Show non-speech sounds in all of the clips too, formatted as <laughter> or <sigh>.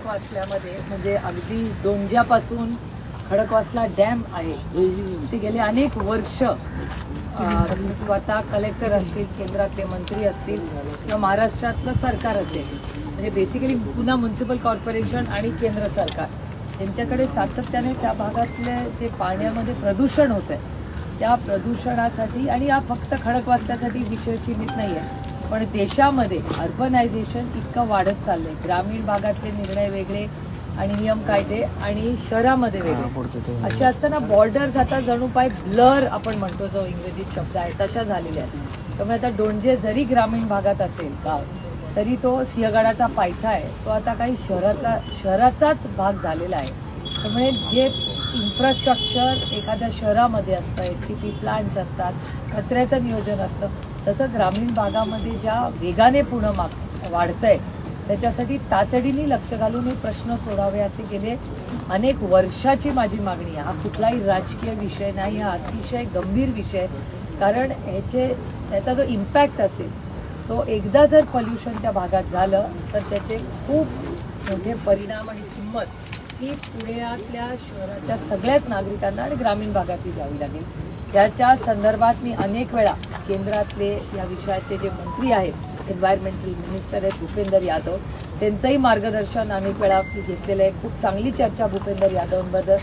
खडकवासल्यामध्ये म्हणजे अगदी डोंज्यापासून खडकवासला डॅम आहे. ते गेले अनेक वर्ष स्वतः कलेक्टर असतील केंद्रातले मंत्री असतील किंवा महाराष्ट्रातलं सरकार असेल. म्हणजे बेसिकली पुन्हा म्युन्सिपल कॉर्पोरेशन आणि केंद्र सरकार. यांच्याकडे सातत्याने त्या भागातले जे पाण्यामध्ये प्रदूषण होतं आहे त्या प्रदूषणासाठी आणि हा फक्त खडकवासल्यासाठी विषय सीमित नाही आहे पण देशामध्ये अर्बनायझेशन इतकं वाढत चाललंय. ग्रामीण भागातले निर्णय वेगळे आणि नियम कायदे आणि शहरामध्ये वेगळे. असे असताना बॉर्डर्स आता जणू पाय ब्लर आपण म्हणतो जो इंग्रजीत शब्द आहे तशा झालेल्या आहेत. त्यामुळे आता डोंजे जरी ग्रामीण भागात असेल गाव तरी तो सिंहगडाचा पायथा आहे. तो आता काही शहरातला शहराचाच भाग झालेला आहे. त्यामुळे जे इन्फ्रास्ट्रक्चर एखाद्या शहरामध्ये असतं एस टी पी प्लांट्स असतात कचऱ्याचं नियोजन असतं तसं ग्रामीण भागामध्ये ज्या वेगाने पुणं माग वाढतंय त्याच्यासाठी तातडीने लक्ष घालून हे प्रश्न सोडावे असे गेले. अनेक वर्षाची माझी मागणी आहे. हा कुठलाही राजकीय विषय नाही हा अतिशय गंभीर विषय कारण ह्याचे त्याचा जो इम्पॅक्ट असेल तो एकदा जर पॉल्युशन त्या भागात झालं तर त्याचे खूप मोठे परिणाम आणि किंमत ही पुण्यातल्या शहराच्या सगळ्याच नागरिकांना आणि ग्रामीण भागातही द्यावी लागेल. याच्या संदर्भात मी अनेक वेळा केंद्रातले या विषयाचे जे मंत्री आहेत एन्व्हायरमेंटल मिनिस्टर आहेत भूपेंदर यादव त्यांचंही मार्गदर्शन अनेक वेळा घेतलेलं आहे. खूप चांगली चर्चा भूपेंदर यादवांबद्दल.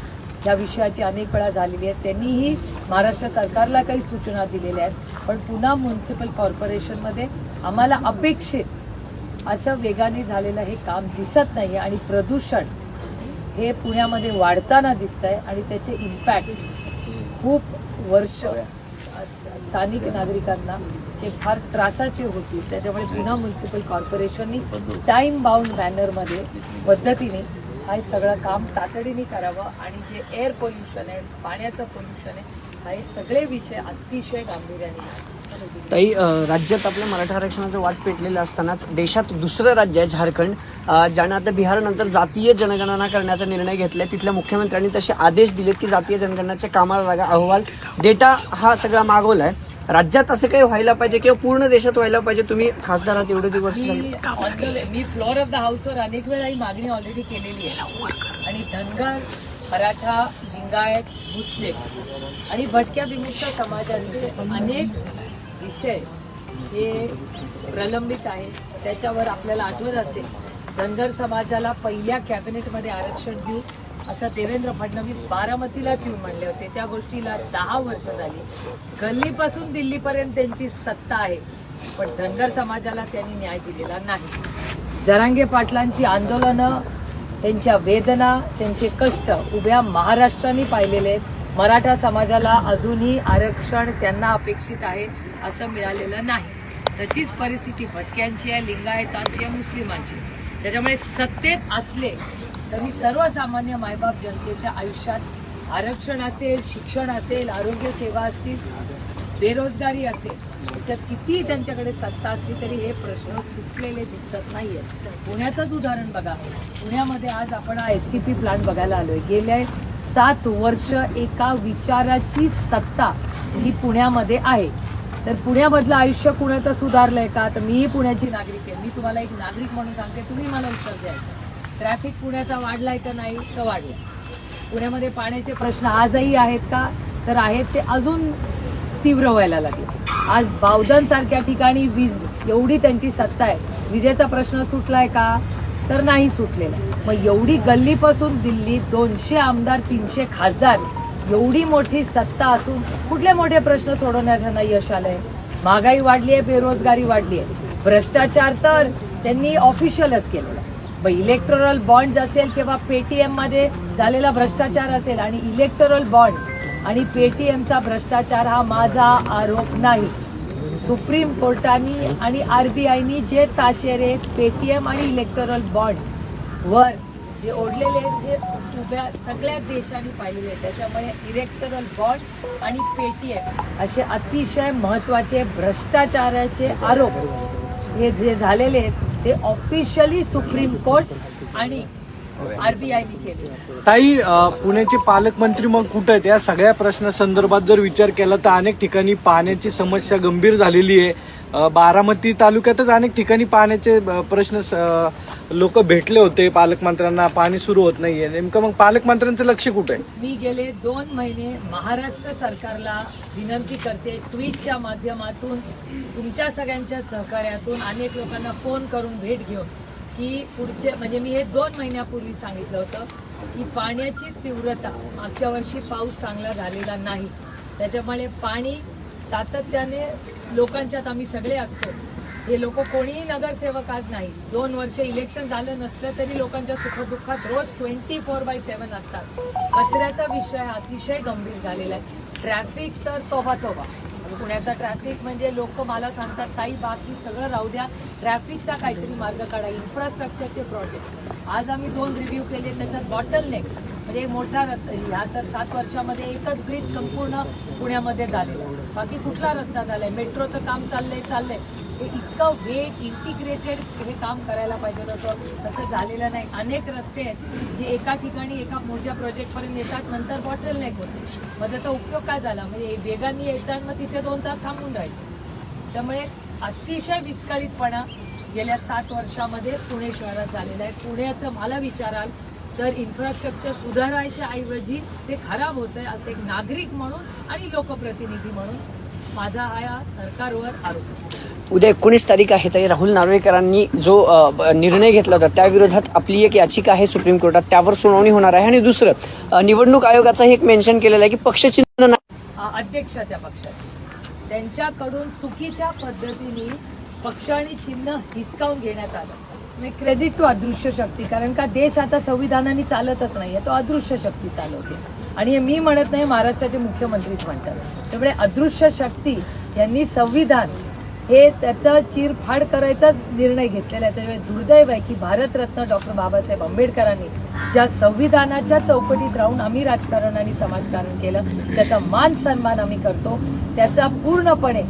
या विषयाची अनेक वेळा झालेली आहे. त्यांनीही महाराष्ट्र सरकारला काही सूचना दिलेल्या आहेत. पण पुन्हा म्युन्सिपल कॉर्पोरेशनमध्ये आम्हाला अपेक्षित असं वेगाने झालेलं हे काम दिसत नाही आणि प्रदूषण हे पुण्यामध्ये वाढताना दिसत आहे आणि त्याचे इम्पॅक्ट्स खूप वर्ष स्थानिक नागरिकांना हे फार त्रासाचे होती. त्याच्यामुळे पुन्हा म्युन्सिपल कॉर्पोरेशननी टाईम बाउंड मॅनरमध्ये पद्धतीने हा सगळं काम तातडीने करावं आणि जे एअर पोल्युशन आहे पाण्याचं पोल्युशन आहे हे सगळे विषय अतिशय गांभीर्याने ताई राज्यात आपल्या मराठा आरक्षणाचं वाट पेटलेलं असतानाच देशात दुसरं राज्य आहे झारखंड. ज्यानं आता बिहारनंतर जातीय जनगणना करण्याचा निर्णय घेतलाय तिथल्या मुख्यमंत्र्यांनी तसे आदेश दिलेत की जातीय जनगणनाच्या कामाला लागा. अहवाल डेटा हा सगळा मागवलाय. राज्यात असं काही व्हायला पाहिजे किंवा पूर्ण देशात व्हायला पाहिजे तुम्ही खासदारात एवढे दिवस मी फ्लोअर ऑफ द हाऊसवर अनेक वेळा ही मागणी ऑलरेडी केलेली आहे. आणि धनगर मराठा लिंगायत मुस्लिम आणि भटक्या विमुक्त समाजांचे अनेक विषय हे प्रलंबित आहे. त्याच्यावर आपल्याला आठवत असेल धनगर समाजाला पहिल्या कॅबिनेटमध्ये आरक्षण देऊ असं देवेंद्र फडणवीस बारामतीलाच येऊन म्हणले होते. त्या गोष्टीला दहा वर्ष झाली. गल्लीपासून दिल्लीपर्यंत त्यांची सत्ता आहे पण धनगर समाजाला त्यांनी न्याय दिलेला नाही. जरांगे पाटलांची आंदोलनं त्यांच्या वेदना त्यांचे कष्ट उभ्या महाराष्ट्राने पाहिलेले आहेत. मराठा समाजाला अजूनही आरक्षण त्यांना अपेक्षित आहे असं मिळालेलं नाही. तशीच परिस्थिती भटक्यांची आहे लिंगायतांची आहे मुस्लिमांची त्याच्यामुळे सत्तेत असले तरी सर्वसामान्य मायबाप जनतेच्या आयुष्यात आरक्षण असेल शिक्षण असेल आरोग्य सेवा असतील बेरोजगारी असेल त्याच्यात कितीही त्यांच्याकडे सत्ता असली तरी हे प्रश्न सुटलेले दिसत नाही आहेत पुण्याचंच उदाहरण बघा. पुण्यामध्ये आज आपण हा एस टी पी प्लांट बघायला आलो आहे गेल्या सात वर्ष एका विचाराची सत्ता ही पुण्यामध्ये आहे. तर पुण्यामधलं आयुष्य कुणाचं सुधारलंय का? तर मीही पुण्याची नागरिक आहे. मी तुम्हाला एक नागरिक म्हणून सांगते तुम्ही मला उत्तर द्यायचं ट्रॅफिक पुण्याचा वाढलाय का नाही तर वाढला पुण्यामध्ये पाण्याचे प्रश्न आजही आहेत का? तर आहेत ते अजून तीव्र व्हायला लागले. आज बावदनसारख्या ठिकाणी वीज एवढी त्यांची सत्ता आहे. विजेचा प्रश्न सुटलाय का? तर नाही सुटलेला. मग एवढी गल्लीपासून दिल्लीत दोनशे आमदार तीनशे खासदार एवढी मोठी सत्ता असून कुठले मोठे प्रश्न सोडवण्यात त्यांना यश आलंय. महागाई वाढली आहे बेरोजगारी वाढली आहे. भ्रष्टाचार तर त्यांनी ऑफिशियलच केलेला मग इलेक्टोरल बॉन्ड असेल किंवा पेटीएममध्ये झालेला भ्रष्टाचार असेल आणि इलेक्टोरल बॉन्ड आणि पेटीएमचा भ्रष्टाचार हा माझा आरोप नाही. सुप्रीम कोर्टाने आणि आर बी आयनी जे ताशेरे पेटीएम आणि इलेक्टोरल बॉन्ड्स वर जे ओढलेले आहेत ते उभ्या सगळ्या देशांनी पाहिलेले आहेत. त्याच्यामुळे इलेक्टोरल बॉन्ड्स आणि पेटीएम असे अतिशय महत्त्वाचे भ्रष्टाचाराचे आरोप हे जे झालेले आहेत ते ऑफिशियली सुप्रीम कोर्ट आणि आरबीआयने केले. ताई अ, पुण्याचे पालकमंत्री मग कुठे आहेत? या सगळ्या प्रश्नासंदर्भात जर विचार केला तर अनेक ठिकाणी पाण्याची समस्या गंभीर झालेली आहे. अ, बारामती तालुक्यातच अनेक ठिकाणी पाण्याचे अ, प्रश्न लोक भेटले होते. पालकमंत्र्यांना पाणी सुरू होत नाहीये. नेमकं मग पालकमंत्र्यांचं लक्ष कुठे आहे? मी गेले दोन महिने महाराष्ट्र सरकारला विनंती करते. ट्विटच्या माध्यमातून तुमच्या सगळ्यांच्या सहकार्यातून अनेक लोकांना फोन करून भेट घेऊन की पुढचे म्हणजे मी हे दोन महिन्यापूर्वी सांगितलं होतं की पाण्याची तीव्रता मागच्या वर्षी पाऊस चांगला झालेला नाही. त्याच्यामुळे पाणी सातत्याने लोकांच्यात आम्ही सगळे असतो. हे लोक कोणीही नगरसेवक आज नाही. दोन वर्ष इलेक्शन झालं नसलं तरी लोकांच्या सुखदुःखात रोज ट्वेंटी फोर बाय सेवन असतात. कचऱ्याचा विषय अतिशय गंभीर झालेला आहे. ट्रॅफिक तर तोबा तोबा पुण्याचा ट्रॅफिक म्हणजे लोक मला सांगतात ताई बाकी सगळं राहू द्या. ट्रॅफिकचा काहीतरी मार्ग काढा. इन्फ्रास्ट्रक्चरचे प्रोजेक्ट आज आम्ही दोन रिव्ह्यू केले. त्याच्यात बॉटल नेक्स म्हणजे मोठा रस्ता ह्या तर सात वर्षामध्ये एकच ब्रिज संपूर्ण पुण्यामध्ये झालेला आहे. बाकी कुठला रस्ता झालाय? मेट्रोचं काम चाललंय चाललंय. हे इतकं वेग इंटिग्रेटेड हे काम करायला पाहिजे होतं. तसं झालेलं नाही. अनेक रस्ते आहेत जे एका ठिकाणी एका मोठ्या प्रोजेक्टपर्यंत येतात नंतर बॉटल नाही होते. मग त्याचा उपयोग काय झाला? म्हणजे वेगाने यायचं आणि मग तिथे दोन तास थांबून राहायचं. त्यामुळे अतिशय विस्कळीतपणा गेल्या सात वर्षामध्ये पुणे शहरात झालेला आहे. पुण्याचं मला विचाराल तर इन्फ्रास्ट्रक्चर सुधारायच्या ऐवजी ते खराब होतं आहे असं एक नागरिक म्हणून आणि लोकप्रतिनिधी म्हणून माझा हा या सरकारवर आरोप. उद्या एकोणीस तारीख आहे तरी राहुल नार्वेकरांनी जो निर्णय घेतला होता त्या विरोधात आपली एक याचिका आहे सुप्रीम कोर्टात. त्यावर सुनावणी होणार आहे. आणि दुसरं निवडणूक आयोगाचं एक मेन्शन केलेलं आहे की पक्षचिन्ह नाही. अ, अध्यक्ष त्या पक्षाचे. त्यांच्याकडून चुकीच्या पद्धतीने पक्ष आणि चिन्ह हिसकावून घेण्यात आलं. मी क्रेडिट टू अदृश्य शक्ती कारण का देश आता संविधानाने चालतच नाहीये तो अदृश्य शक्ती चालवते. आणि हे मी म्हणत नाही महाराष्ट्राचे मुख्यमंत्रीच म्हणतात. त्यामुळे अदृश्य शक्ती यांनी संविधान हे त्याचा चिरफाड करायचाच निर्णय घेतलेला आहे. त्यामुळे दुर्दैव आहे की भारतरत्न डॉक्टर बाबासाहेब आंबेडकरांनी ज्या संविधानाच्या चौकटीत राहून आम्ही राजकारण आणि समाजकारण केलं त्याचा मान सन्मान आम्ही करतो त्याचा पूर्णपणे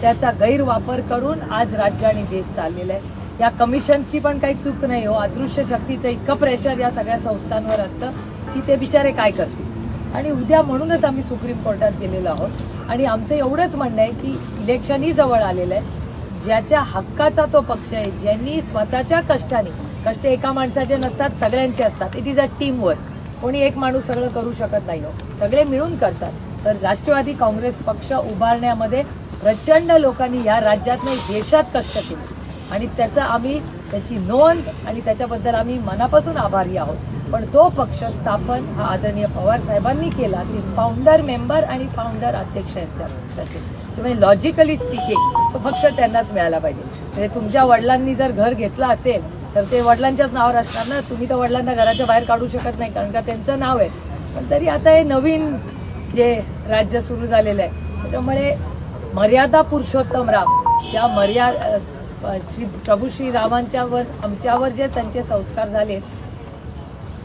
त्याचा गैरवापर करून आज राज्य आणि देश चाललेला आहे. या कमिशनची पण काही चूक नाही हो. अदृश्य शक्तीचं इतकं प्रेशर या सगळ्या संस्थांवर असतं की ते बिचारे काय करतात आणि उद्या म्हणूनच आम्ही सुप्रीम कोर्टात गेलेलो आहोत. आणि आमचं एवढंच म्हणणं आहे की इलेक्शनही जवळ आलेलं आहे. ज्याच्या हक्काचा तो पक्ष आहे ज्यांनी स्वतःच्या कष्टाने कष्ट एका माणसाचे नसतात सगळ्यांचे असतात. It is a team work कोणी एक माणूस सगळं करू शकत नाही हो. सगळे मिळून करतात. तर राष्ट्रवादी काँग्रेस पक्ष उभारण्यामध्ये प्रचंड लोकांनी या राज्यात नाही देशात कष्ट केले. आणि त्याचं आम्ही त्याची नोंद आणि त्याच्याबद्दल आम्ही मनापासून आभारी आहोत. पण तो पक्ष स्थापन हा आदरणीय पवार साहेबांनी केला की फाउंडर मेंबर आणि फाउंडर अध्यक्ष आहेत त्या पक्षाचे. त्यामुळे लॉजिकली स्पीकिंग तो पक्ष त्यांनाच मिळाला पाहिजे. म्हणजे तुमच्या वडिलांनी जर घर घेतलं असेल तर ते वडिलांच्याच नावावर असणार ना? तुम्ही तर वडिलांना घराच्या बाहेर काढू शकत नाही कारण का त्यांचं नाव आहे. पण तरी आता हे नवीन जे राज्य सुरू झालेलं आहे त्याच्यामुळे मर्यादा पुरुषोत्तम राम ज्या मर्यादा श्री प्रभू श्रीरामांच्यावर आमच्यावर जे त्यांचे संस्कार झाले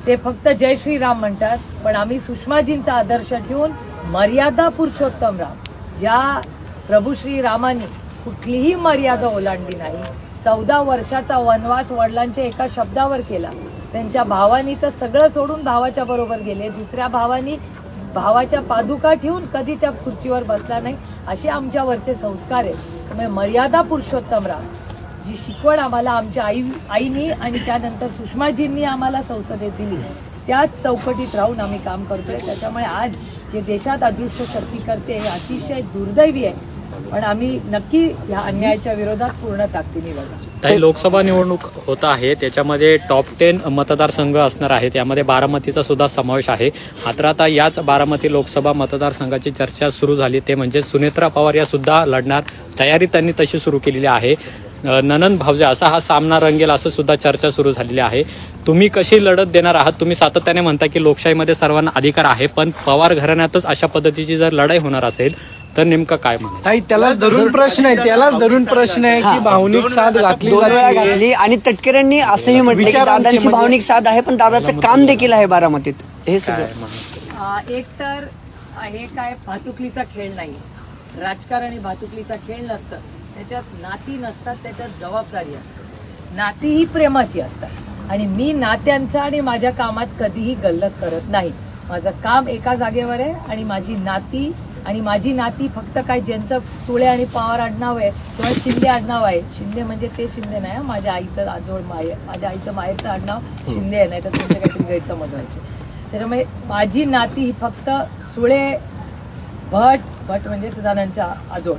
ते फक्त जय श्रीराम म्हणतात पण आम्ही सुषमाजींचा आदर्श ठेवून मर्यादा पुरुषोत्तम राम ज्या प्रभू श्रीरामांनी कुठलीही मर्यादा ओलांडली नाही. चौदा वर्षाचा वनवास वडिलांच्या एका शब्दावर केला. त्यांच्या भावानी तर सगळं सोडून भावाच्या बरोबर गेले. दुसऱ्या भावानी भावाच्या पादुका ठेवून कधी त्या खुर्चीवर बसला नाही असे आमच्यावरचे संस्कार आहेत. त्यामुळे मर्यादा पुरुषोत्तम राम. जी शिकवण आम्हाला आमच्या आई आईनी आणि त्यानंतर सुषमाजींनी आम्हाला संसदेत दिली त्याच चौकटीत राहून आम्ही काम करतोय. त्याच्यामुळे आज जे देशात अदृश्य शक्ती करते हे अतिशय दुर्दैवी आहे. पण आम्ही नक्की ह्या अन्यायाच्या विरोधात पूर्ण ताकदीने लढू काही लोकसभा निवडणूक होत आहे. त्याच्यामध्ये टॉप टेन मतदारसंघ असणार आहे त्यामध्ये बारामतीचा सुद्धा समावेश आहे. मात्र आता याच बारामती लोकसभा मतदारसंघाची चर्चा सुरू झाली. ते म्हणजे सुनेत्रा पवार या सुद्धा लढणार. तयारी त्यांनी तशी सुरू केलेली आहे. अ, ननंद भावजा असा हा सामना रंगेल असं सुद्धा चर्चा सुरू झालेली आहे. तुम्ही कशी लढत देणार आहात? तुम्ही सातत्याने म्हणता की लोकशाहीमध्ये सर्वांना अधिकार आहे पण पवार घराण्यातच अशा पद्धतीची जर लढाई होणार असेल तर नेमकं काय म्हणा ताई त्यालाच धरून प्रश्न आहे त्यालाच धरून प्रश्न आहे की भावनिक साथ घातली आणि तटकरेंनी असंही म्हटलं की विचारांची दादांची म्हणजे- भावनिक साथ आहे पण दादाचं काम देखील आहे बारामतीत. हे सगळं. एक तर हे काय भातुकलीचा खेळ नाही. राजकारण ही भातुकलीचा खेळ नसतं. त्याच्यात नाती नसतात त्याच्यात जबाबदारी असते. नाती ही प्रेमाची असतात. आणि मी नात्यांचा आणि माझ्या कामात कधीही गल्लत करत नाही. माझं काम एका जागेवर आहे आणि माझी नाती आणि माझी नाती फक्त काय ज्यांचं सुळे आणि पवार आडनाव आहे किंवा शिंदे आडनाव आहे. शिंदे म्हणजे ते शिंदे नाही हं. माझ्या आईचं आजोळ माय माझ्या आईचं माहेरचं आडनाव शिंदे आहे नाही तर तुमचे काहीतरी गैरसमज व्हायचे. त्याच्यामुळे माझी नाती ही फक्त सुळे भट भट म्हणजे सदानंदच्या आजोळ.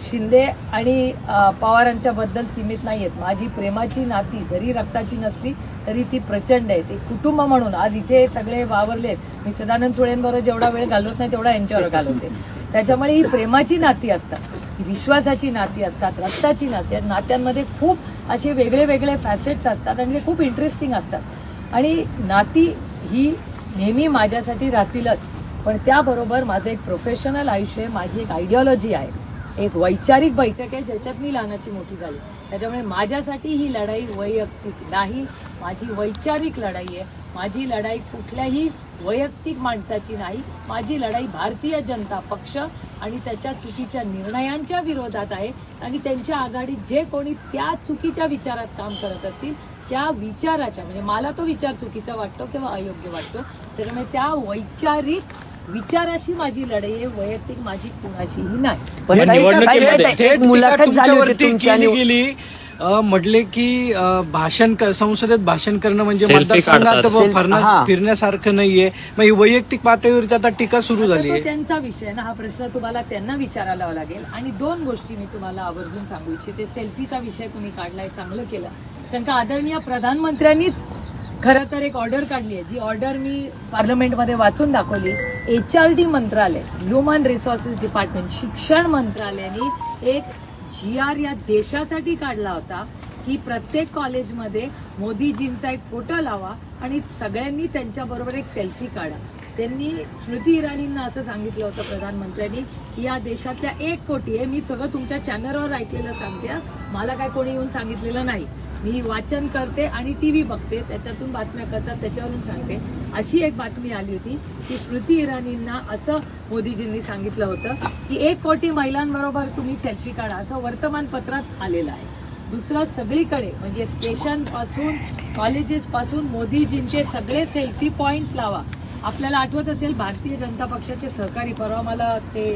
शिंदे आणि पवारांच्याबद्दल पवारांच्या बद्दल सीमित नाही आहेत. माझी प्रेमाची नाती जरी रक्ताची नसली तरी ती प्रचंड आहे ते कुटुंब म्हणून आज इथे सगळे वावरले मी सदानंद सुळेंबरोबर जेवढा वेळ घालवत नाही तेवढा यांच्यावर घालवते. त्याच्यामुळे ही प्रेमाची नाती असतात विश्वासाची नाती असतात रक्ताची नाती आहेत नात्यांमध्ये खूप असे वेगळे वेगळे फॅसेट्स असतात आणि ते खूप इंटरेस्टिंग असतात. आणि नाती ही नेहमी माझ्यासाठी राहतीलच. पण त्याबरोबर माझं एक प्रोफेशनल आयुष्य आहे माझी एक आयडिओलॉजी आहे. एक वैचारिक बैठक आहे ज्याच्यात मी लहानाची मोठी झाली. त्याच्यामुळे माझ्यासाठी ही लढाई वैयक्तिक नाही माझी वैचारिक लढाई आहे. माझी लढाई कुठल्याही वैयक्तिक माणसाची नाही. माझी लढाई भारतीय जनता पक्ष आणि त्याच्या चुकीच्या निर्णयांच्या विरोधात आहे आणि त्यांच्या आघाडीत जे कोणी त्या चुकीच्या विचारात काम करत असतील त्या विचाराच्या म्हणजे मला तो विचार चुकीचा वाटतो किंवा अयोग्य वाटतो त्याच्यामुळे त्या वैचारिक विचाराशी माझी लढाई आहे वैयक्तिक माझी कुणाशीही नाही. पण या ताई, निवडणुकीमध्ये ताई, ताई, थेट एक मुलाखत झाली होती तुमच्यावरती तुमची केली आणि गेली. अ, म्हटले की अ, भाषण क- संसदेत भाषण करणं म्हणजे Selfie मतदारसंघात काढतात. ब- फिरण्या- हा. फिरण्यासारखं नाहीये. मग ही वैयक्तिक पातळीवरती आता टीका सुरू आता झाली तो आहे त्यांचा विषय आहे ना हा प्रश्न तुम्हाला त्यांना विचारायला लागेल. आणि दोन गोष्टी मी तुम्हाला आवर्जून सांगू इच्छिते. सेल्फीचा विषय तुम्ही काढलाय चांगलं केलं. कारण का आदरणीय प्रधानमंत्र्यांनीच खरं तर एक ऑर्डर काढली आहे. जी ऑर्डर मी पार्लमेंटमध्ये वाचून दाखवली एच आर डी मंत्रालय ह्युमन रिसोर्सेस डिपार्टमेंट शिक्षण मंत्रालयाने एक जी आर या देशासाठी काढला होता की प्रत्येक कॉलेजमध्ये मोदीजींचा एक फोटो लावा आणि सगळ्यांनी त्यांच्याबरोबर एक सेल्फी काढा. त्यांनी स्मृती इराणींना असं सांगितलं होतं प्रधानमंत्र्यांनी की या देशातल्या एक कोटी आहे. मी सगळं तुमच्या चॅनलवर ऐकलेलं सांगते. मला काय कोणी येऊन सांगितलेलं नाही. मी वाचन करते आणि टी व्ही बघते त्याच्यातून बातम्या करतात त्याच्यावरून सांगते. अशी एक बातमी आली होती की स्मृती इराणींना असं मोदीजींनी सांगितलं होतं की एक कोटी महिलांबरोबर तुम्ही सेल्फी काढा असं वर्तमानपत्रात आलेलं आहे. दुसरं सगळीकडे म्हणजे स्टेशनपासून कॉलेजेसपासून मोदीजींचे सगळे सेल्फी पॉईंट्स लावा. आपल्याला आठवत असेल भारतीय जनता पक्षाचे सहकारी परवा मला ते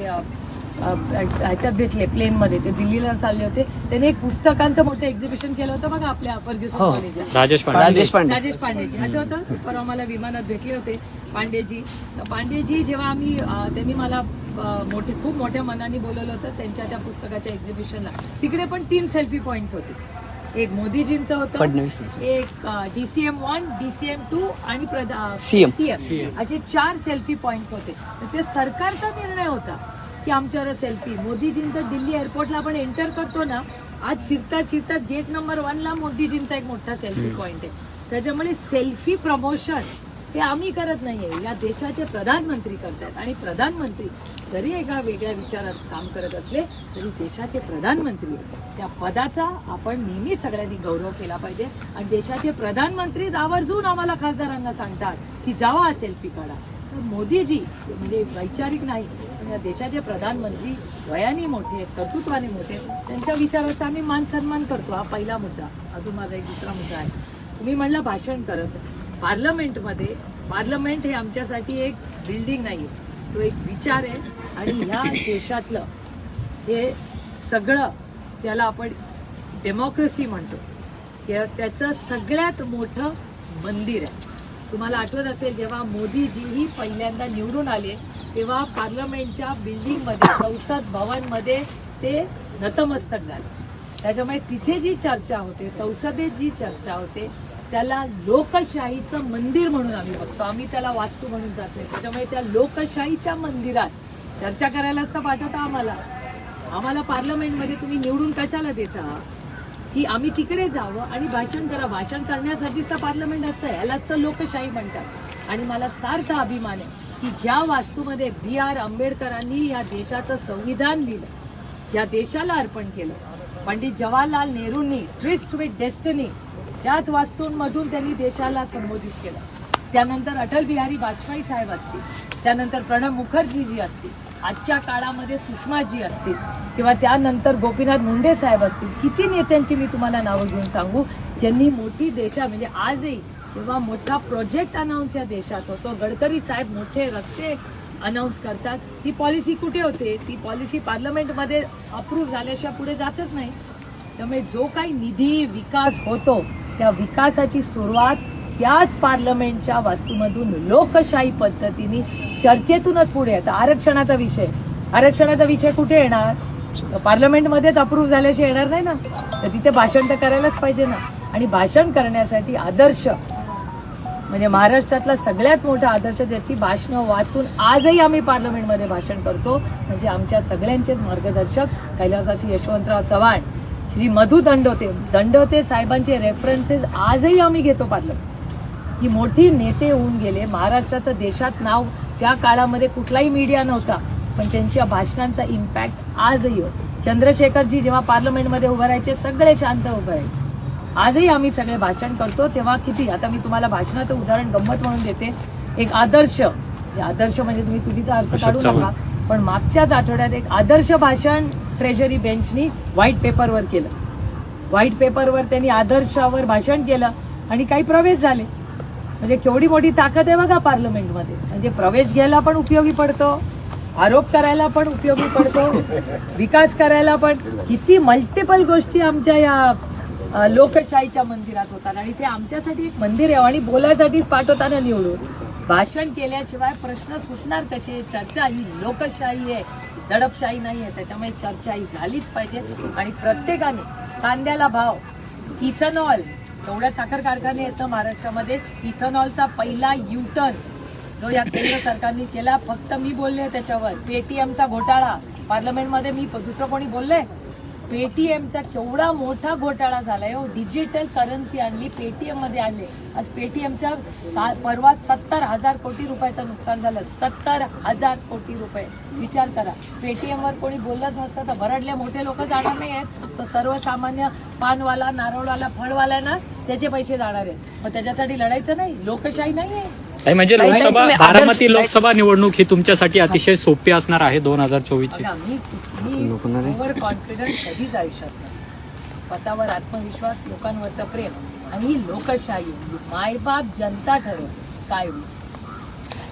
ह्याच्यात भेटले प्लेनमध्ये. ते दिल्लीला चालले होते. त्यांनी एक पुस्तकांचं मोठं एक्झिबिशन केलं होतं बघा आपल्या फर्ग्युसन हो. कॉलेजला राजेश पांडे. राजेश पांडे. राजेश पांडेजी आठवतं? परवा मला विमानात भेटले होते पांडेजी. तर पांडेजी जेव्हा आम्ही अ, त्यांनी मला अ, मोठे खूप मोठ्या मनाने बोलवलं होतं त्यांच्या त्या पुस्तकाच्या एक्झिबिशनला तिकडे पण तीन सेल्फी पॉइंट्स होते. एक मोदीजींचं होतं फडणवीस एक डीसीएम वन डीसीएम टू आणि CM. सीएम असे चार सेल्फी पॉइंट्स होते. तर ते सरकारचा निर्णय होता. की आमच्यावर सेल्फी मोदीजींचं दिल्ली एअरपोर्टला आपण एंटर करतो ना आज शिरता शिरताच गेट नंबर वनला मोदीजींचा एक मोठा सेल्फी पॉइंट आहे. त्याच्यामुळे सेल्फी प्रमोशन हे आम्ही करत नाहीये. या देशाचे प्रधानमंत्री करतात. आणि प्रधानमंत्री जरी एका वेगळ्या विचारात काम करत असले तरी देशाचे प्रधानमंत्री. त्या पदाचा आपण नेहमी सगळ्यांनी गौरव केला पाहिजे. आणि देशाचे प्रधानमंत्री आवर्जून आम्हाला खासदारांना सांगतात की जावा सेल्फी काढा. तर मोदीजी म्हणजे वैचारिक नाही पण या देशाचे प्रधानमंत्री वयाने मोठे आहेत कर्तृत्वाने मोठे आहेत त्यांच्या विचाराचा आम्ही मान सन्मान करतो. हा पहिला मुद्दा. अजून माझा एक दुसरा मुद्दा आहे. तुम्ही म्हणलं भाषण करत. पार्लमेंटमध्ये पार्लमेंट हे आमच्यासाठी एक बिल्डिंग नाही आहे तो एक विचार आहे. आणि ह्या देशातलं हे सगळं ज्याला आपण डेमोक्रेसी म्हणतो त्याचं सगळ्यात मोठं मंदिर आहे. तुम्हाला आठवत असेल जेव्हा मोदीजीही पहिल्यांदा निवडून आले तेव्हा पार्लमेंटच्या बिल्डिंगमध्ये संसद भवनमध्ये ते नतमस्तक झाले. त्याच्यामुळे तिथे जी चर्चा होते संसदेत जी चर्चा होते त्याला लोकशाहीचं मंदिर म्हणून आम्ही बघतो. आम्ही त्याला वास्तू म्हणून जात त्याच्यामुळे त्या लोकशाहीच्या मंदिरात चर्चा करायलाच तर पाठवता आम्हाला. आम्हाला पार्लमेंटमध्ये तुम्ही निवडून कशाला देता? की आम्ही तिकडे जावं आणि भाषण करा. भाषण करण्यासाठीच तर पार्लमेंट असतं. यालाच तर लोकशाही म्हणतात. आणि मला सार्थ अभिमान आहे की ज्या वास्तूमध्ये बी आर आंबेडकरांनी या देशाचं संविधान लिहिलं या देशाला अर्पण केलं पंडित जवाहरलाल नेहरूंनी ट्रिस्ट विथ डेस्टनी त्याच वास्तूंमधून त्यांनी देशाला संबोधित केलं. त्यानंतर अटल बिहारी वाजपेयी साहेब असतील त्यानंतर प्रणब मुखर्जीजी असतील आजच्या काळामध्ये सुषमाजी असतील किंवा त्यानंतर गोपीनाथ मुंडे साहेब असतील किती नेत्यांची मी तुम्हाला नावं घेऊन सांगू? ज्यांनी मोठी देशा म्हणजे आजही जेव्हा मोठा प्रोजेक्ट अनाऊन्स या देशात होतो गडकरी साहेब मोठे रस्ते अनाऊन्स करतात. ती पॉलिसी कुठे होते? ती पॉलिसी पार्लमेंटमध्ये अप्रूव्ह झाल्याशिवाय पुढे जातच नाही. त्यामुळे जो काही निधी विकास होतो त्या विकासाची सुरुवात त्याच पार्लमेंटच्या वास्तूमधून लोकशाही पद्धतीने चर्चेतूनच पुढे येतं. आरक्षणाचा विषय. आरक्षणाचा विषय कुठे येणार? पार्लमेंटमध्येच अप्रूव्ह झाल्याशी येणार नाही ना. तर तिथे भाषण तर करायलाच पाहिजे ना. आणि भाषण करण्यासाठी आदर्श म्हणजे महाराष्ट्रातला सगळ्यात मोठा आदर्श ज्याची भाषणं वाचून आजही आम्ही पार्लमेंटमध्ये भाषण करतो म्हणजे आमच्या सगळ्यांचेच मार्गदर्शक कैलासाशी यशवंतराव चव्हाण श्री मधु दंडोते. दंडोते साहेबांचे रेफरन्सेस आजही आम्ही घेतो पार्लमेंट. ही मोठी नेते होऊन गेले. महाराष्ट्राचं देशात नाव त्या काळामध्ये कुठलाही मीडिया नव्हता. पण त्यांच्या भाषणांचा इम्पॅक्ट आजही होतो. चंद्रशेखरजी जेव्हा पार्लमेंटमध्ये उभं राहायचे सगळे शांत उभं राहायचे. आजही आम्ही सगळे भाषण करतो. तेव्हा किती? आता मी तुम्हाला भाषणाचं उदाहरण गंमत म्हणून देते. एक आदर्श. आदर्श म्हणजे तुम्ही चुकीचा अर्थ काढू. नका. पण मागच्याच आठवड्यात एक आदर्श भाषण ट्रेजरी बेंचनी व्हाईट पेपरवर केलं. व्हाईट पेपरवर त्यांनी आदर्शावर भाषण केलं आणि काही प्रवेश झाले. म्हणजे केवढी मोठी ताकद आहे बघा पार्लमेंटमध्ये. म्हणजे प्रवेश घ्यायला पण उपयोगी पडतो आरोप करायला पण उपयोगी पडतो विकास करायला पण. किती मल्टिपल गोष्टी आमच्या या लोकशाहीच्या मंदिरात होतात आणि ते आमच्यासाठी एक मंदिर आहे आणि बोलायसाठीच पाठवताना निवडून. भाषण केल्याशिवाय प्रश्न सुटणार कसे? चर्चा ही लोकशाही आहे दडपशाही नाही आहे त्याच्यामुळे चर्चा ही झालीच पाहिजे. आणि प्रत्येकाने कांद्याला भाव इथेनॉल तेवढ्या साखर कारखाने येतं महाराष्ट्रामध्ये इथेनॉलचा पहिला युटर्न जो या केंद्र सरकारने केला. फक्त मी बोलले त्याच्यावर. पेटीएमचा घोटाळा. पार्लमेंटमध्ये मी दुसरं कोणी बोलले पेटीएमचा केवढा मोठा घोटाळा झालाय हो. डिजिटल करन्सी आणली पेटीएममध्ये आणले. आज पेटीएमच्या का- परवा सत्तर हजार कोटी रुपयाचं नुकसान झालं. सत्तर हजार कोटी रुपये. विचार करा. पेटीएमवर कोणी बोललंच नसतं तर भरडले मोठे लोक जाणार नाही आहेत. तर सर्वसामान्य पानवाला नारळवाला फळवाला ना त्याचे पैसे जाणार आहेत. मग त्याच्यासाठी लढायचं नाही. लोकशाही नाही आहे. ताई, म्हणजे लोकसभा तुम्ही बारामती लोकसभा निवडणूक ही तुमच्यासाठी अतिशय सोपी असणार आहे दोन हजार चोवीसची. बघा, मी मी ओव्हर कॉन्फिडंट कधीच आयुष्यात नसते स्वतःवर आत्मविश्वास लोकांवरचं प्रेम आणि ही लोकशाही मायबाप जनता ठरव काय होईल?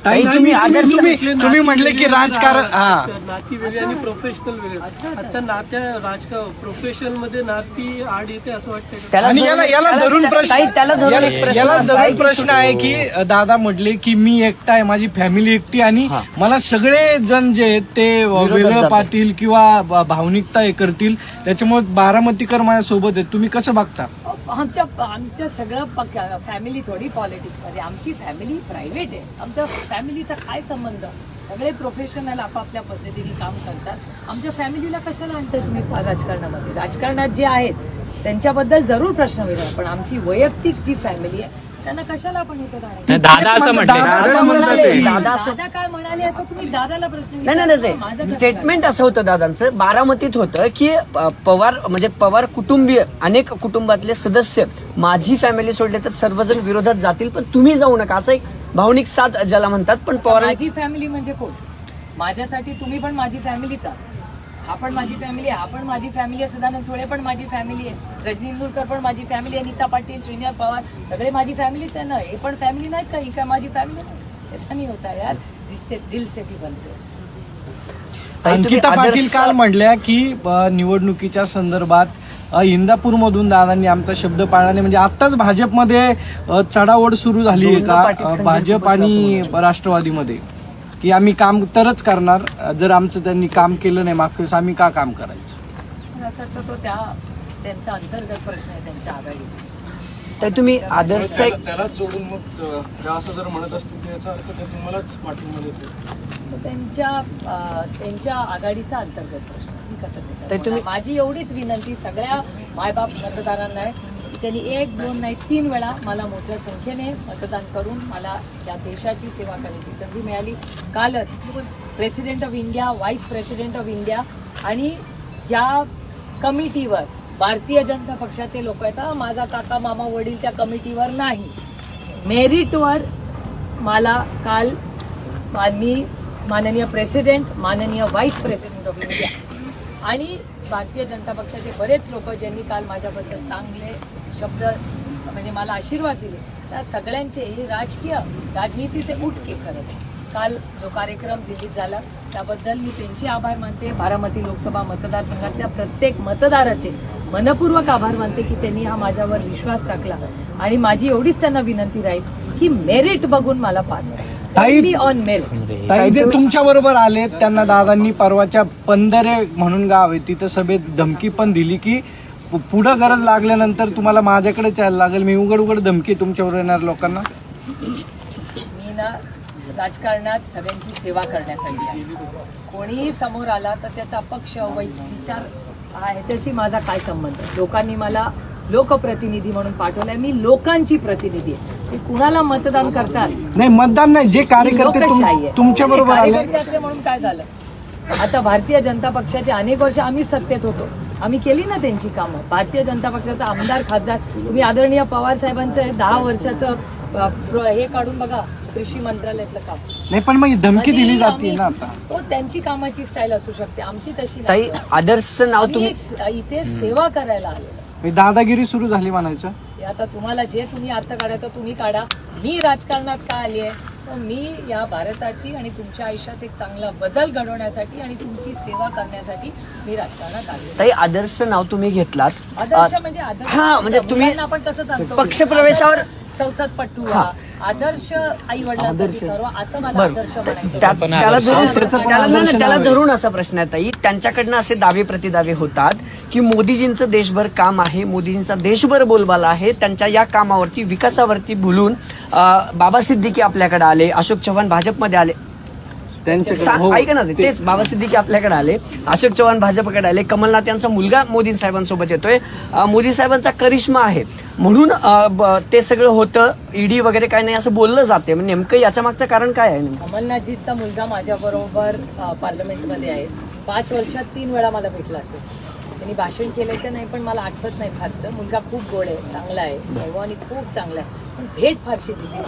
ताई, तुम्ही आदर्श तुम्ही तुम्ही म्हटले की राजकारण हा. नाती वेगळी आणि प्रोफेशनल वेगळी. आता नात्या राजका प्रोफेशनलमध्ये नाती आड येते असं वाटतंय का? त्याला आणि याला याला त्याला- धरून प्रश्न ताई, त्याला धरून याला- एक प्रश्न याला असा आहे धरून की प्रश्न आहे की दादा म्हटले की मी एकटा आहे माझी फॅमिली एकटी आणि. मला सगळे जण जे आहेत ते वेगळं जातात. पाहतील किंवा भावनिकता हे करतील. त्याच्यामुळे बारामतीकर माझ्या सोबत आहेत. तुम्ही कसं बघता? आमच्या आमचं सगळं फॅमिली थोडी पॉलिटिक्समध्ये. आमची फॅमिली प्रायव्हेट आहे. आमच्या फॅमिलीचा काय संबंध? सगळे प्रोफेशनल आपापल्या पद्धतीने काम करतात. आमच्या फॅमिलीला कशाला आणताय तुम्ही राजकारणामध्ये? राजकारणात जे आहेत त्यांच्याबद्दल जरूर प्रश्न वेगळा पण आमची वैयक्तिक जी फॅमिली आहे त्यांना कशाला आपण ह्याच्यात दादा असं म्हणतात. दादा काय म्हणाले आता तुम्ही दादाला प्रश्न नाही नाही विचारा. स्टेटमेंट असं होतं दादांचं. बारामतीत होतं की पवार म्हणजे पवार कुटुंबीय अनेक कुटुंबातले सदस्य माझी फॅमिली सोडले तर सर्वजण विरोधात जातील पण तुम्ही जाऊ नका. असं एक भावनिक साथ ज्याला म्हणतात पण पवार माझी फॅमिली म्हणजे कोण? माझ्यासाठी तुम्ही पण माझी फॅमिलीच आहात. हा पण माझी फॅमिली आहे हा पण माझी फॅमिली आहे सदानंद सुळे पण माझी फॅमिली आहे रजनी इंदुरकर पण माझी फॅमिली आहे नीता पाटील श्रीनिवास पवार सगळे माझी फॅमिलीच आहे ना. हे पण फॅमिली नाहीत का? ही काय माझी फॅमिली नाही? ऐसा नाही होता यार. रिश्ते दिल से भी बनते ताई, तुम्ही अंकिता पाटील आदर्श- काल म्हणल्या की अ, निवडणुकीच्या संदर्भात इंदापूरमधून दादांनी आमचा शब्द पाळला नाही म्हणजे आताच भाजपमध्ये चढाओढ सुरू झाली आहे का भाजप आणि राष्ट्रवादीमध्ये. की आम्ही काम तरच करणार जर आमचं त्यांनी काम केलं नाही मागच्या वेळेस आम्ही का काम करायचं? असं वाटतं तो त्या त्यांचा अंतर्गत प्रश्न आहे त्यांच्या आघाडीचा. ताई, तुम्ही आदर्श त्याला- त्यालाच जोडून मग असं जर म्हणत असतील तर याचा अर्थ ते तुम्हालाच पाठिंबा देतो तो त्यांच्या त्यांच्या आघाडीचा अंतर्गत प्रश्न त्याच्यात. ताई, तुम्ही-? माझी एवढीच विनंती सगळ्या मायबाप मतदारांना आहे. की त्यांनी एक दोन नाही तीन वेळा मला मोठ्या संख्येने मतदान करून मला या देशाची सेवा करण्याची संधी मिळाली. कालच president of India vice president of India आणि ज्या कमिटीवर भारतीय जनता पक्षाचे लोक आहेत हा, माझा काका मामा वडील त्या कमिटीवर नाही. मेरिटवर मला काल माननीय माननीय प्रेसिडेंट माननीय व्हाईस प्रेसिडेंट ऑफ इंडिया आणि भारतीय जनता पक्षाचे बरेच लोक ज्यांनी काल माझ्याबद्दल चांगले शब्द म्हणजे मला आशीर्वाद दिले त्या सगळ्यांचे हे राजकीय राजनीतीचे उठके खरं काल जो कार्यक्रम दिल्लीत झाला त्याबद्दल मी त्यांचे आभार मानते. बारामती लोकसभा मतदारसंघातल्या प्रत्येक मतदाराचे मनपूर्वक आभार मानते की त्यांनी हा माझ्यावर विश्वास टाकला. आणि माझी एवढीच त्यांना विनंती राहील की मेरिट बघून मला पास ताई- ऑन मेरिट ताई ते तुमच्या बरोबर आले त्यांना दादांनी परवाच्या पंधरे म्हणून गाव आहे तिथं सभेत धमकी पण दिली की पुढं गरज लागल्यानंतर तुम्हाला माझ्याकडेच यायला लागेल मी उघड उघड धमकी तुमच्यावर येणार लोकांना? मी ना राजकारणात सगळ्यांची सेवा करण्यासाठी आहे. कोणीही समोर आला तर त्याचा पक्ष वै विचार हा ह्याच्याशी माझा काय संबंध? लोकांनी मला लोकप्रतिनिधी म्हणून पाठवलंय. मी लोकांची प्रतिनिधी आहे. ते कुणाला मतदान करतात? नाही मतदान नाही. जे कार्यकर्ते. तुमच्या बरोबर कार्यकर्ते म्हणून काय झालं? आता भारतीय जनता पक्षाचे अनेक वर्ष आम्ही सत्तेत होतो. आम्ही केली ना त्यांची कामं. भारतीय जनता पक्षाचा आमदार खासदार तुम्ही आदरणीय पवार साहेबांचं दहा वर्षाचं हे काढून बघा कृषी मंत्रालयातलं काम. नाही पण मग धमकी दिली जाते ना आता. हो त्यांची कामाची स्टाईल असू शकते. आमची तशी. आदर्श नाव तुम्ही इथे सेवा करायला आलेलो. म्हणजे दादागिरी सुरू झाली म्हणायचं. हे आता तुम्हाला जे तुम्ही अर्थ काढायचं तुम्ही काढा. मी राजकारणात का आली आहे तर मी या भारताची आणि तुमच्या आयुष्यात एक चांगला बदल घडवण्यासाठी आणि तुमची सेवा करण्यासाठी मी राजकारणात आली आहे. ताई आदर्श नाव तुम्ही घेतलात. आदर्श म्हणजे आदर्श हा, म्हणजे तुम्ही मुलांना आपण कसं सांगतो. पक्षप्रवेशावर- आदर्श संसदपट्टू हा. व्हा आदर्श आई वडिलांसाठी ठरवा असं मला बरं. आदर्श म्हणायचं त्या- होतं. त्याला धरून त्याचं पण त्याला नाही, आदर्श नाही, त्याला नाव आहे. धरून असा प्रश्न आहे ताई त्यांच्याकडनं असे दावे प्रतिदावे होतात की मोदीजींचं देशभर काम आहे मोदीजींचा देशभर बोलबाला आहे त्यांच्या या कामावरती विकासावरती भुलून अं, बाबा सिद्दीकी आपल्याकडे आले अशोक चव्हाण भाजपमध्ये आले त्यांच्याकडे सा- हो. ऐका ना ते- तेच बाबा सिद्दीकी आपल्याकडे आले. अशोक चव्हाण भाजपकडे आले. कमलनाथ यांचा मुलगा मोदी साहेबांसोबत येतोय. मोदी साहेबांचा करिश्मा आहे. म्हणून ते सगळं होतं. ईडी वगैरे काय नाही असं बोललं जाते. म्हणजे नेमकं याच्या मागचं कारण काय आहे? कमलनाथजीचा मुलगा माझ्याबरोबर अ, पार्लमेंटमध्ये आहे. पाच वर्षात तीन वेळा मला भेटला असेल. त्यांनी भाषण केलं तर नाही पण मला आठवत नाही फारसं. मुलगा खूप गोड आहे चांगला आहे वैभवानी खूप चांगला आहे. पण भेट फारशी दिली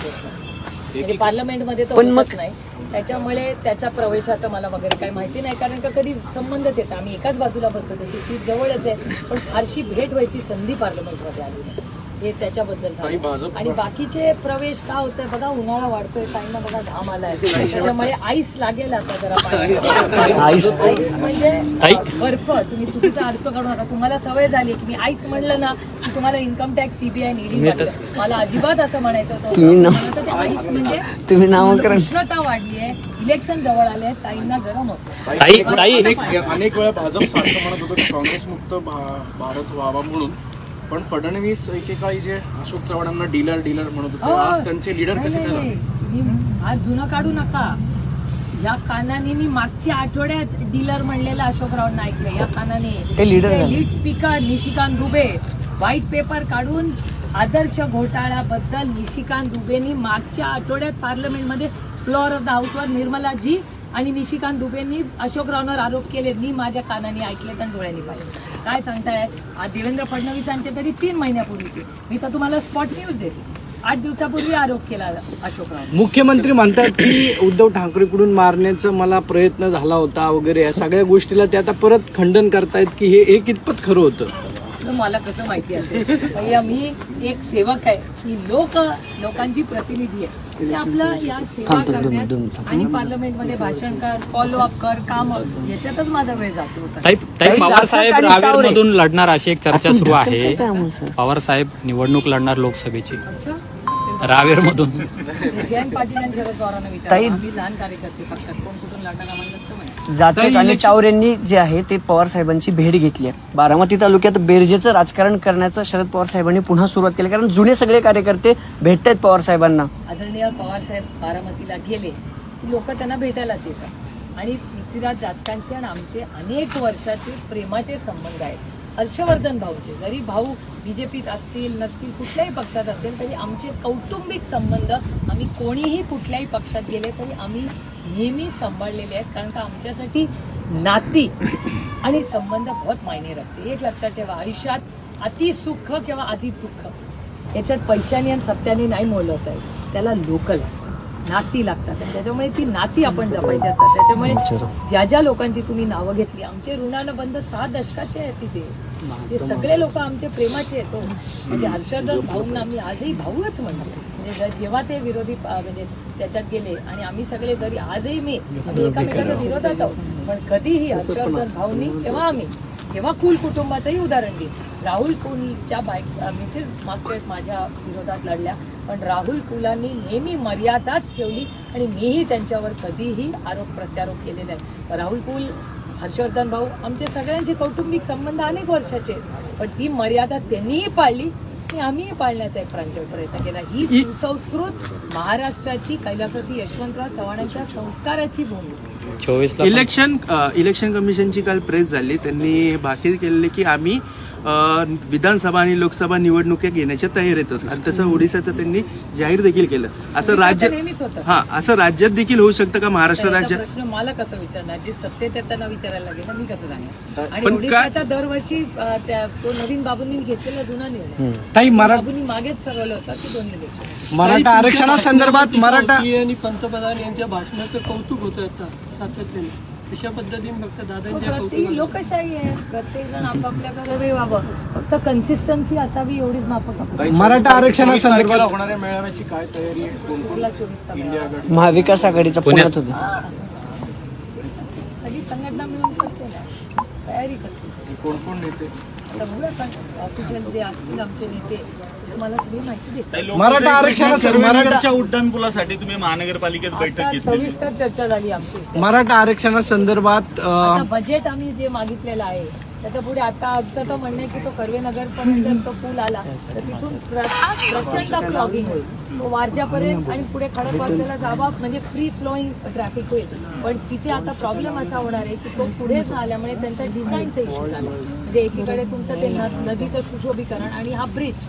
म्हणजे पार्लमेंटमध्ये तो पण मग- नाही. त्याच्यामुळे त्याचा प्रवेशाचं मला वगैरे काही माहिती नाही. कारण का कधी संबंधच येतात आम्ही एकाच बाजूला बसतो त्याची सीट जवळच आहे. पण फारशी भेट व्हायची संधी पार्लमेंटमध्ये आली नाही. हे त्याच्याबद्दल झालं. आणि बाकीचे प्रवेश का होतंय? बघा उन्हाळा वाढतोय काहींना बघा घाम आलाय. <laughs> त्याच्यामुळे आईस लागेल आता जरा. आईस? म्हणजे. बर्फ. तुम्ही चुकीचा अर्थ काढू नका. तुम्हाला सवय झाली की मी आईस म्हणलं ना की तुम्हाला इन्कम टॅक्स सीबीआय ईडी मला अजिबात असं म्हणायचं होतं. आईस म्हणजे तुम्ही नामकरण उष्णता वाढली आहे इलेक्शन जवळ आले आहेत ताईंना गरम होतं. ताई ताई अनेक वेळा भाजप सारखं म्हणत होतं की काँग्रेस मुक्त भारत व्हावा म्हणून. पण फडणवीस एकेकाळी जे अशोक चव्हाणांना डीलर डीलर म्हणत होते. आज त्यांचे लीडर कसे काय झाले? आज जुनं काढू नका. या कानाने मी मागच्या आठवड्यात डीलर म्हणलेलं अशोकरावांना ऐकलं या कानाने ते झाले. Lead speaker Nishikant Dubey. White paper काढून आदर्श घोटाळ्याबद्दल निशिकांत दुबेनी मागच्या आठवड्यात पार्लमेंटमध्ये फ्लोअर ऑफ द हाऊसवर निर्मलाजी आणि निशिकांत दुबेंनी अशोकरावांवर आरोप केले मी माझ्या कानाने ऐकले आणि डोळ्यांनी पाहिले काय सांगताय? आज देवेंद्र फडणवीसांचे तरी तीन महिन्यापूर्वीचे. मी तर तुम्हाला स्पॉट न्यूज देते. आठ दिवसापूर्वी आरोप केला अशोकराव मुख्यमंत्री म्हणतात की उद्धव ठाकरेकडून मारण्याचा मला प्रयत्न झाला होता वगैरे. या सगळ्या गोष्टीला ते आता परत खंडन करतायत की हे हे कितपत खरं होतं. तर मला कसं माहिती असेल? भैया मी एक सेवक आहे. मी लोक लोकांची प्रतिनिधी आहे. ते आपलं या सेवा थांब, थांब, दोन- दोन- करण्यात थांब. आणि पार्लमेंटमध्ये भाषण कर फॉलो अप कर काम याच्यातच माझा वेळ जातो. ताई ताई ताई, पवार साहेब जास्त काही रावेर मधून लढणार अशी एक चर्चा सुरू आहे? पवार साहेब निवडणूक लढणार लोकसभेची. अच्छा. असेल. रावेर मधून. ते जयंत पाटील आणि शरद पवारांना विचार. ताई- आम्ही लहान कार्यकर्ते पक्षात. कोण कुठून लढणार आम्हाला नसतं म्हणे जाचक आणि टावर यांनी जे आहे ते पवार साहेबांची भेट घेतली आहे. बारामती तालुक्यात बेरजेचं राजकारण करण्याचं शरद पवार साहेबांनी पुन्हा सुरुवात केली कारण जुने सगळे कार्यकर्ते भेटत आहेत पवार साहेबांना. आदरणीय पवारसाहेब बारामतीला गेले की लोक त्यांना भेटायलाच येतात. आणि पृथ्वीराज जाचकांचे आणि आमचे अनेक वर्षाचे प्रेमाचे संबंध आहेत. हर्षवर्धन भाऊचे जरी भाऊ बी जे पीत असतील नसतील कुठल्याही पक्षात असेल तरी आमचे कौटुंबिक संबंध आम्ही कोणीही कुठल्याही पक्षात गेले तरी आम्ही नेहमी सांभाळलेले आहेत कारण का आमच्यासाठी नाती आणि संबंध बहुत मायने राखते एक लक्षात ठेवा आयुष्यात अति सुख किंवा अति दुःख याच्यात पैशाने आणि सत्याने नाही मोलवता येईल त्याला लोकल नाती लागतात. आणि त्याच्यामुळे ती नाती आपण जपायची असतात. त्याच्यामुळे ज्या ज्या लोकांची तुम्ही नावं घेतली आमचे ऋणानं बंद सहा दशकाचे आहेत तिथे. ते सगळे लोक आमचे प्रेमाचे आहेत हो. म्हणजे हर्षवर्धन भाऊंना आम्ही आजही भाऊच म्हणतो. म्हणजे जेव्हा ते विरोधी म्हणजे त्याच्यात गेले आणि आम्ही सगळे जरी आजही मी आम्ही एकमेकांच्या विरोधात आहोत. पण कधीही हर्षवर्धन भाऊंनी तेव्हा आम्ही तेव्हा कुल कुटुंबाचंही उदाहरण घेईन राहुल कुलच्या बाईक मिसेस मागच्या वेळेस माझ्या विरोधात लढल्या. पण राहुल कुलांनी नेहमी मर्यादाच ठेवली आणि मीही त्यांच्यावर कधीही आरोप प्रत्यारोप केलेले आहेत. राहुल कुल हर्षवर्धन भाऊ आमचे सगळ्यांचे कौटुंबिक संबंध अनेक वर्षाचे आहेत. पण ती मर्यादा त्यांनीही पाळली आणि आम्हीही पाळण्याचा एक प्रांजळ प्रयत्न केला. ही सुसंस्कृत महाराष्ट्राची कैलासासी यशवंतराव चव्हाणांच्या संस्काराची भूमी. चोवीसला इलेक्शन इलेक्शन कमिशनची काल प्रेस झाली. त्यांनी भाकीत केलेले की आम्ही विधानसभा आणि लोकसभा निवडणुका घेण्याच्या तयारीत आहोत. आणि तसं ओडिशाचं त्यांनी जाहीर देखील केलं. असं राज्य नेहमीच होतं. हा असं राज्यात देखील होऊ शकतं का? महाराष्ट्र राज्यात प्रश्न मला कसं विचारणार? जे सत्तेत आहेत त्यांना विचारायला लागेल ना मी कसं सांगणार आणि ओडिशाचा दरवर्षी तो नवीन बाबूंनी घेतलेला जुना निर्णय. बाबूंनी मागेच ठरवलं होतं की दोन्ही मराठा आरक्षणासंदर्भात मराठा आणि पंतप्रधान यांच्या भाषणाचं कौतुक होतं सातत्याने. अशा पद्धतीने फक्त दादांच्या प्रत्येक कौतुक लोकशाही आहे. प्रत्येक जण आपापल्याकडे वेवावं फक्त कन्सिस्टन्सी असावी एवढीच माफक आपण मराठा आरक्षणासंदर्भात होणाऱ्या मेळाव्याची काय तयारी आहे? महाविकास आघाडीचा पुण्यात. होता. हा. सगळी संघटना मिळून करते तयारी कसली कोण कोण नेते? आता बघूया पण ऑफिशियल जे असतील आमचे नेते. तुम्हाला सगळी माहिती मराठा आरक्षणासंदर्भात मराठा उड्डाणपुलासाठी तुम्ही महानगरपालिकेत बैठक आता घेतली सविस्तर चर्चा झाली आमची. इथे. मराठा आरक्षणासंदर्भात अ, आता बजेट आम्ही जे मागितलेलं आहे त्याच्या पुढे आता आजचं तर म्हणणं आहे की तो कर्वे नगर पर्यंत तो पूल आला तर तिथून प्र- प्रचंड क्लॉगिंग होईल. तो वारज्यापर्यंत आणि पुढे खडक वाजलेला जावा म्हणजे फ्री फ्लोईंग ट्रॅफिक होईल. पण तिथे आता प्रॉब्लेम असा होणार आहे की तो पुढे झाल्यामुळे त्यांचा डिझाईनचा इश्यू झाला. म्हणजे एकीकडे तुमचं ते न- नदीचं सुशोभीकरण आणि हा ब्रिज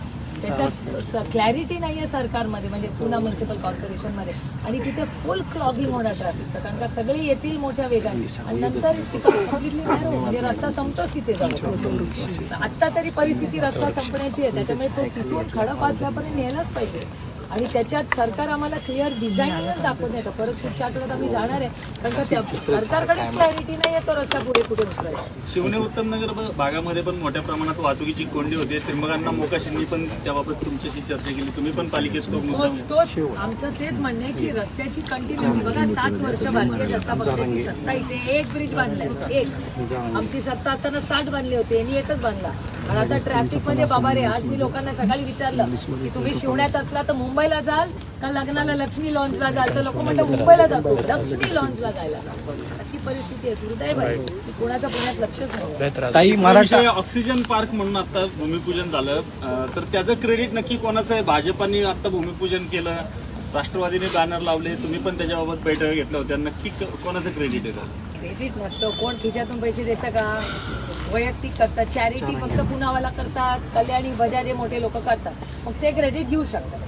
त्याच्यात क्लॅरिटी नाही आहे सरकारमध्ये म्हणजे पुणे म्युन्सिपल कॉर्पोरेशनमध्ये आणि तिथे फुल क्लॉगिंग होणार ट्रॅफिकचं कारण का सगळे येतील मोठ्या वेगाने. आणि नंतर तिथं म्हणजे रस्ता संपतोच तिथे जाऊन. आत्ता तरी परिस्थिती रस्ता संपण्याची आहे. त्याच्यामुळे तो तिथून खडक वाचल्यापर्यंत नेलाच पाहिजे. आणि त्याच्यात सरकार आम्हाला क्लिअर डिझाईन दाखवत नाही तर परत पुढच्या आठवड्यात आम्ही जाणार आहे. कारण का त्या सरकारकडेच क्लॅरिटी नाही तो रस्ता पुढे कुठे उतरायचा शिवने उत्तमनगर ब- भागामध्ये पण मोठ्या प्रमाणात वाहतुकीची कोंडी होते. त्रिंबकांना मोकाशींनी पण त्याबाबत तुमच्याशी चर्चा केली. तुम्ही पण पालिकेत तो मुद्दा तो- तोच आमचं तेच म्हणणं आहे की रस्त्याची कंटिन्युटी बघा सात वर्ष भारतीय जनता पक्षाची सत्ता इथे एक ब्रिज बांधलाय. एक. आमची सत्ता असताना साठ बांधले होते. यांनी एकच बांधला. आणि आता ट्रॅफिकमध्ये बाबा रे आज मी लोकांना सकाळी विचारलं की तुम्ही शिवण्यात असला तर मुंबईला जाल का लग्नाला लक्ष्मी लॉन्चला जाल? तर लोक म्हणतात मुंबईला जातो लक्ष्मी लॉन्चला जायला. अशी परिस्थिती आहे दुर्दैव आहे. की कोणाचं पुण्यात लक्षच नाही. ऑक्सिजन पार्क म्हणून आता भूमिपूजन झालं. तर त्याचं क्रेडिट नक्की कोणाचं आहे? भाजपाने आता भूमिपूजन केलं. राष्ट्रवादीने बॅनर लावले. तुम्ही पण त्याच्याबाबत बैठक घेतल्या होत्या. नक्की कोणाचं क्रेडिट आहे? क्रेडिट नसतं. कोण खिशातून पैसे देतं का? वैयक्तिक करतात चॅरिटी फक्त पुनावाला करतात कल्याणी बजाजे मोठे लोक करतात. मग ते क्रेडिट घेऊ शकतात.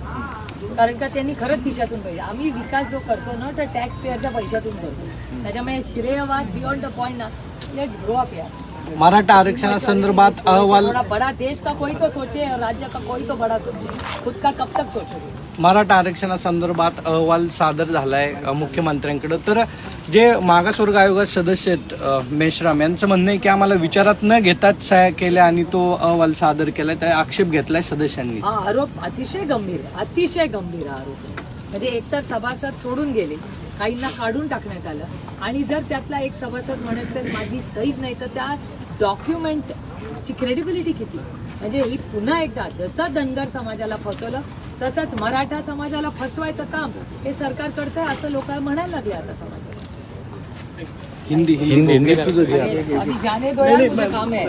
कारण का त्यांनी खरंच खिशातून पैसे. आम्ही विकास जो करतो ना तर टॅक्स पेअरच्या पैशातून करतो. त्याच्यामुळे श्रेयवाद बियॉन्ड द पॉईंट ना लेट्स ग्रो अप यार. मराठा आरक्षणासंदर्भात अहवाल थोड़ा बड़ा देश का कोई तो सोचे राज्य का कोई तो बड़ा सोचे खुद का कब तक सोचोगे मराठा आरक्षणासंदर्भात अहवाल सादर झालाय अ, मुख्यमंत्र्यांकडे. तर जे मागासवर्ग आयोगाचे सदस्य आहेत मेश्राम यांचं म्हणणं आहे की आम्हाला विचारात न घेताच सह्या केल्या आणि तो अहवाल सादर केलाय त्या आक्षेप घेतलाय सदस्यांनी. आरोप अतिशय गंभीर आहे. अतिशय गंभीर आरोप म्हणजे एकतर सभासद सोडून गेले काहींना काढून टाकण्यात आलं आणि जर त्यातला एक सभासद म्हणत असेल माझी सहीच नाही तर त्या डॉक्युमेंटची क्रेडिबिलिटी किती? म्हणजे ही पुन्हा एकदा जसं धनगर समाजाला फसवलं तसंच मराठा समाजाला फसवायचं काम हे सरकार करतंय असं लोक म्हणायला लागले आता समाजाला. हिंदी हिंदी. अभी जाने काम है